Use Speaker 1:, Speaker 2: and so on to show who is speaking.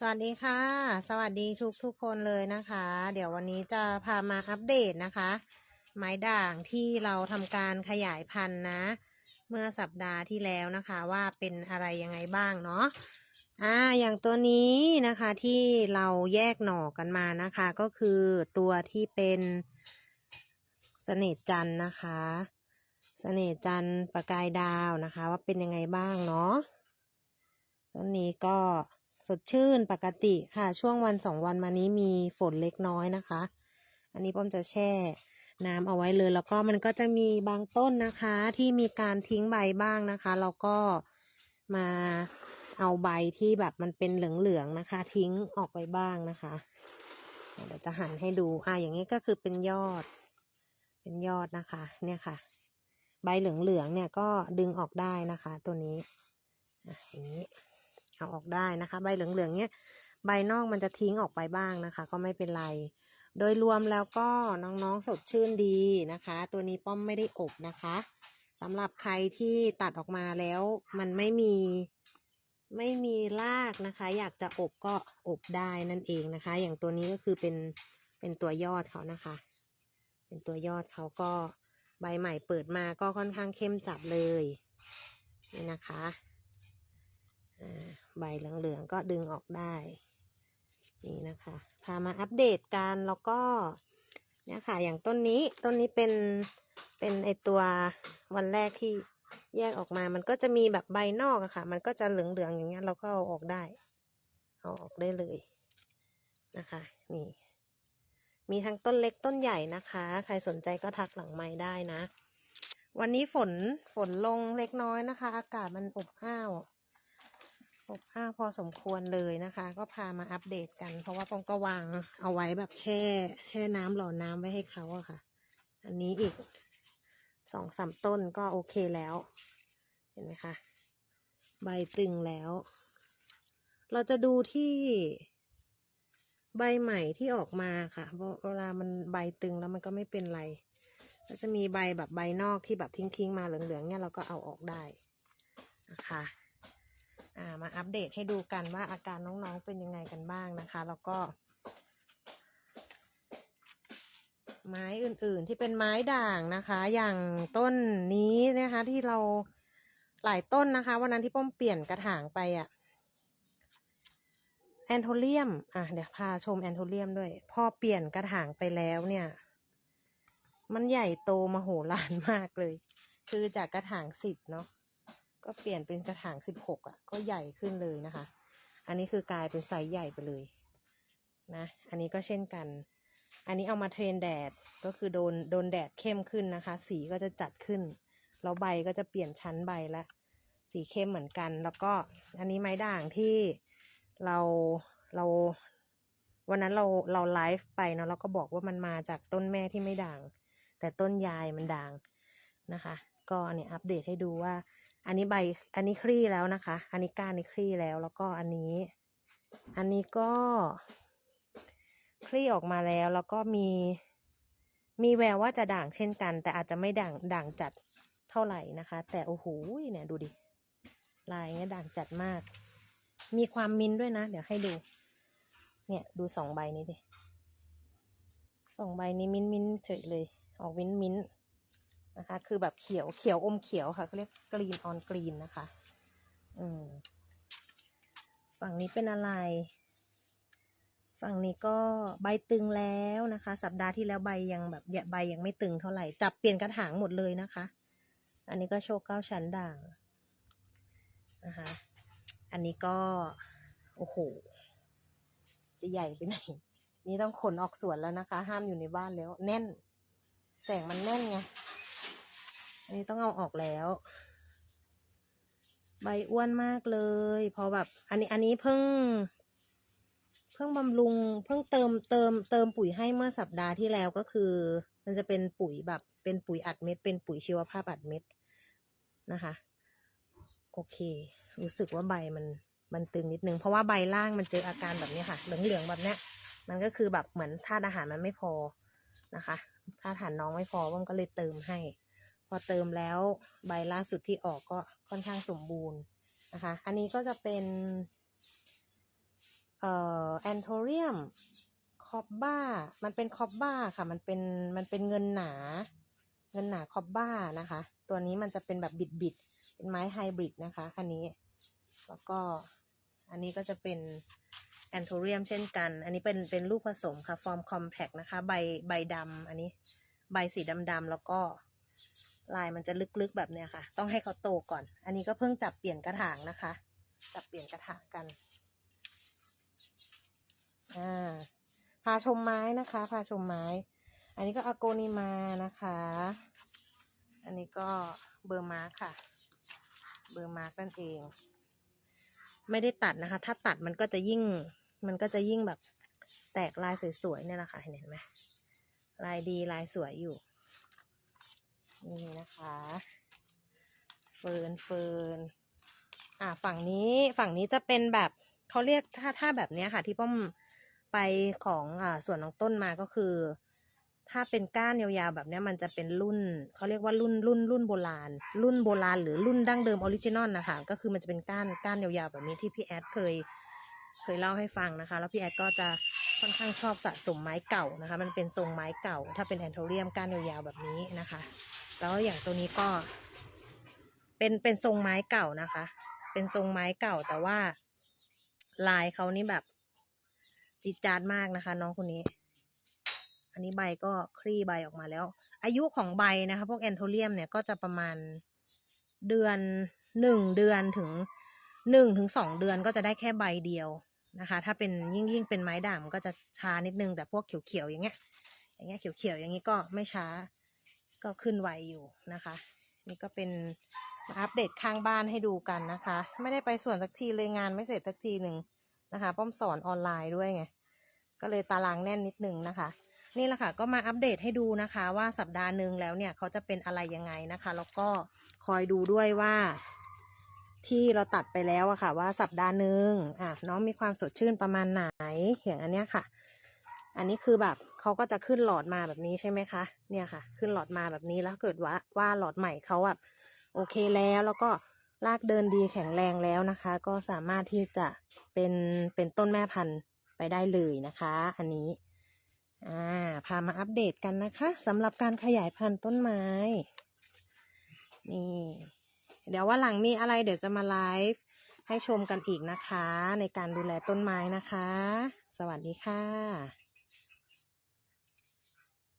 Speaker 1: สวัสดีค่ะ สวัสดีทุกทุกคนเลยนะคะ เดี๋ยววันนี้จะพามาอัปเดตนะคะ ไม้ด่างที่เราทำการขยายพันธุ์นะ เมื่อสัปดาห์ที่แล้วนะคะว่าเป็นอะไรยังไงบ้างเนาะอ่าอย่างตัวนี้นะคะที่เราแยกหน่อกันมานะคะ ก็คือตัวที่เป็นเสน่จันนะคะเสน่จันประกายดาวนะคะ ว่าเป็นยังไงบ้างเนาะต้นนี้ก็ สดชื่นปกติค่ะ ช่วงวันสองวันมานี้มีฝนเล็กน้อยนะคะ อันนี้ป้อมจะแช่น้ำเอาไว้เลย แล้วก็มันก็จะมีบางต้นนะคะ ที่มีการทิ้งใบบ้างนะคะ แล้วก็มาเอาใบที่แบบมันเป็นเหลืองๆนะคะ ทิ้งออกไปบ้างนะคะ เดี๋ยวจะหันให้ดูอ่าอย่างนี้ก็คือเป็นยอด เป็นยอดนะคะ เนี่ยค่ะ ใบเหลืองๆเนี่ยก็ดึงออกได้นะคะ ตัวนี้อะอย่างนี้ เอาออกได้นะคะ ใบเหลืองๆเนี่ยใบนอกมันจะทิ้งออกไปบ้างนะคะ ก็ไม่เป็นไร โดยรวมแล้วก็น้องๆสดชื่นดีนะคะ ตัวนี้ป้อมไม่ได้อบนะคะสำหรับใครที่ตัดออกมาแล้วมันไม่มีไม่มีรากนะคะ อยากจะอบก็อบได้นั่นเองนะคะ อย่างตัวนี้ก็คือเป็นเป็นตัวยอดเขานะคะ เป็นตัวยอดเขาก็ใบใหม่เปิดมาก็ค่อนข้างเข้มจัดเลยนี่นะคะ ใบเหลืองๆก็ดึงออกได้ นี่นะคะ พามาอัปเดตกันแล้วก็เนี่ยค่ะ อย่างต้นนี้ ต้นนี้เป็น เป็นไอตัววันแรกที่แยกออกมา มันก็จะมีแบบใบนอกอะค่ะ มันก็จะเหลืองๆอย่างเงี้ย เราก็เอาออกได้ เอาออกได้เลยนะคะ นี่ มีทั้งต้นเล็กต้นใหญ่นะคะ ใครสนใจก็ทักหลังไม้ได้นะ วันนี้ฝน ฝนลงเล็กน้อยนะคะ อากาศมันอบอ้าว อบอ้าวพอสมควรเลยนะคะ ก็พามาอัปเดตกัน เพราะว่าปองก็วางเอาไว้แบบแช่ แช่น้ำหล่อน้ำไว้ให้เขาอะค่ะ อันนี้อีกสองสามต้นก็โอเคแล้ว เห็นไหมคะ ใบตึงแล้ว เราจะดูที่ใบใหม่ที่ออกมาค่ะเวลามันใบตึงแล้วมันก็ไม่เป็นไรก็จะมีใบแบบใบนอกที่แบบทิ้งๆมาเหลืองๆเนี่ยเราก็เอาออกได้นะคะ มาอัปเดตให้ดูกันว่าอาการน้องๆเป็นยังไงกันบ้างนะคะ แล้วก็ ไม้อื่นๆที่เป็นไม้ด่างนะคะ อย่างต้นนี้นะคะที่เราหลายต้นนะคะวันนั้นที่ป้อมเปลี่ยนกระถางไปอะแอนโทเรียม อะ เดี๋ยวพาชมแอนโทเรียมด้วย พอเปลี่ยนกระถางไปแล้วเนี่ย มันใหญ่โตมโหฬารมากเลย คือจากกระถางสิบเนาะ ก็เปลี่ยนเป็นกระถางสิบหกอะ ก็ใหญ่ขึ้นเลยนะคะ อันนี้คือกลายเป็นไซส์ใหญ่ไปเลยนะ อันนี้ก็เช่นกัน อันนี้เอามาเทรนแดด ก็คือโดนโดนแดดเข้มขึ้นนะคะ สีก็จะจัดขึ้น แล้วใบก็จะเปลี่ยนชั้นใบละ สีเข้มเหมือนกัน แล้วก็อันนี้ไม้ด่างที่เราเราวันนั้นเราเราไลฟ์ไปเนาะเราก็บอกว่ามันมาจากต้นแม่ที่ไม่ด่าง แต่ต้นยายมันด่างนะคะ ก็เนี่ยอัปเดตให้ดูว่า อันนี้ใบ อันนี้คลี่แล้วนะคะ อันนี้ก้านนี่คลี่แล้ว แล้วก็อันนี้ อันนี้ก็คลี่ออกมาแล้ว แล้วก็มี มีแววว่าจะด่างเช่นกัน แต่อาจจะไม่ด่าง ด่างจัดเท่าไหร่นะคะ แต่โอ้โห เนี่ยดูดิ ลายเงี้ยด่างจัดมาก มีความมินด้วยนะ เดี๋ยวให้ดู เนี่ยดูสองใบนี้ดิสองใบนี้มินมินเฉยเลย ออกมิ้นมิ้น นะคะ คือแบบเขียวเขียวอมเขียวค่ะเขาเรียกกรีนออนกรีนนะคะ อืม ฝั่งนี้เป็นอะไร ฝั่งนี้ก็ใบตึงแล้วนะคะ สัปดาห์ที่แล้วใบยังแบบใบยังไม่ตึงเท่าไหร่ จับเปลี่ยนกระถางหมดเลยนะคะ อันนี้ก็โชว์เก้าชั้นด่างนะคะ อันนี้ก็ โอ้โห จะใหญ่ไปไหน นี่ต้องขนออกสวนแล้วนะคะ ห้ามอยู่ในบ้านแล้ว แน่น แสงมันแน่นไง อันนี้ต้องเอาออกแล้ว ใบอ้วนมากเลย พอแบบ อันนี้อันนี้เพิ่ง เพิ่งบำรุง เพิ่งเติมเติมเติมปุ๋ยให้เมื่อสัปดาห์ที่แล้วก็คือ มันจะเป็นปุ๋ยแบบเป็นปุ๋ยอัดเม็ด เป็นปุ๋ยชีวภาพอัดเม็ดนะคะ โอเค รู้สึกว่าใบมันมันตึงนิดนึง เพราะว่าใบล่างมันเจออาการแบบนี้ค่ะ เหลืองๆแบบเนี้ย มันก็คือแบบเหมือนธาตุอาหารมันไม่พอนะคะ ธาตุอาหารน้องไม่พอว่ามก็เลยเติมให้ พอเติมแล้วใบล่าสุดที่ออกก็ค่อนข้างสมบูรณ์นะคะ อันนี้ก็จะเป็นเอ่อแอนโทเรียมคอบบ้า มันเป็นคอบบ้าค่ะ มันเป็นมันเป็นเงินหนา เงินหนาคอบบ้านะคะ ตัวนี้มันจะเป็นแบบบิดบิดๆเป็นไม้ไฮบริดนะคะ อันนี้ แล้วก็อันนี้ก็จะเป็นแอนโทเรียมเช่นกัน อันนี้เป็นเป็นลูกผสมค่ะ ฟอร์มคอมแพกนะคะ ใบใบดำอันนี้ ใบสีดำๆแล้วก็ ลายมันจะลึกๆแบบเนี้ยค่ะ ต้องให้เขาโตก่อน อันนี้ก็เพิ่งจับเปลี่ยนกระถางนะคะ จับเปลี่ยนกระถางกัน อ่า พาชมไม้นะคะ พาชมไม้ อันนี้ก็อโกนิมานะคะ อันนี้ก็เบอร์มาร์คค่ะ เบอร์มาร์คนั่นเอง ไม่ได้ตัดนะคะ ถ้าตัดมันก็จะยิ่ง มันก็จะยิ่งแบบแตกลายสวยๆเนี่ยนะค่ะ เห็นไหมลายดีลายสวยอยู่ นี่นะคะ เฟิร์นเฟิร์นอ่าฝั่งนี้ฝั่งนี้จะเป็นแบบเขาเรียกถ้าถ้าแบบเนี้ยค่ะ ที่ป้อมไปของอ่าส่วนของต้นมาก็คือ ถ้าเป็นก้านยาวๆแบบเนี้ยมันจะเป็นรุ่นเขาเรียกว่ารุ่นรุ่นรุ่นโบราณ รุ่นโบราณหรือรุ่นดั้งเดิมออริจินอลนะคะก็คือมันจะเป็นก้านก้านยาวๆแบบนี้ที่พี่แอดเคย เคยเล่าให้ฟังนะคะ แล้วพี่แอดก็จะ ค่อนข้างชอบสะสมไม้เก่านะคะ มันเป็นทรงไม้เก่า ถ้าเป็นแอนโทเรียมก้านยาวๆแบบนี้นะคะ แล้วอย่างตัวนี้ก็ เป็นเป็นทรงไม้เก่านะคะ เป็นทรงไม้เก่าแต่ว่า ลายเขานี่แบบจิตจาดมากนะคะ น้องคนนี้ อันนี้ใบก็คลี่ใบออกมาแล้ว อายุของใบนะคะ พวกแอนโทเรียมเนี่ยก็จะประมาณเดือนหนึ่งเดือนถึงหนึ่งถึงสองเดือนก็จะได้แค่ใบเดียว นะคะ ถ้าเป็นยิ่งยิ่งเป็นไม้ด่างมันก็จะช้านิดนึง แต่พวกเขียวๆอย่างเงี้ย อย่างเงี้ยเขียวๆอย่างนี้ก็ไม่ช้าก็ขึ้นไวอยู่นะคะ นี่ก็เป็นมาอัปเดตข้างบ้านให้ดูกันนะคะ ไม่ได้ไปสวนสักทีเลยงานไม่เสร็จสักทีหนึ่งนะคะ ป้อมสอนออนไลน์ด้วยไงก็เลยตารางแน่นนิดนึงนะคะ นี่แหละค่ะก็มาอัปเดตให้ดูนะคะ ว่าสัปดาห์หนึ่งแล้วเนี่ยเขาจะเป็นอะไรยังไงนะคะ แล้วก็คอยดูด้วยว่า ที่เราตัดไปแล้วอะค่ะ ว่าสัปดาห์หนึ่งอะน้องมีความสดชื่นประมาณไหนอย่างอันเนี้ยค่ะ อันนี้คือแบบเขาก็จะขึ้นหลอดมาแบบนี้ใช่ไหมคะเนี่ยค่ะ ขึ้นหลอดมาแบบนี้แล้วเกิดว่าว่าหลอดใหม่เขาแบบโอเคแล้วแล้วก็รากเดินดีแข็งแรงแล้วนะคะ ก็สามารถที่จะเป็นเป็นต้นแม่พันธุ์ไปได้เลยนะคะ อันนี้อ่าพามาอัปเดตกันนะคะสำหรับการขยายพันธุ์ต้นไม้ นี่ เดี๋ยวว่าหลังมีอะไรเดี๋ยวจะมาไลฟ์ให้ชมกันอีกนะคะ ในการดูแลต้นไม้นะคะ สวัสดีค่ะ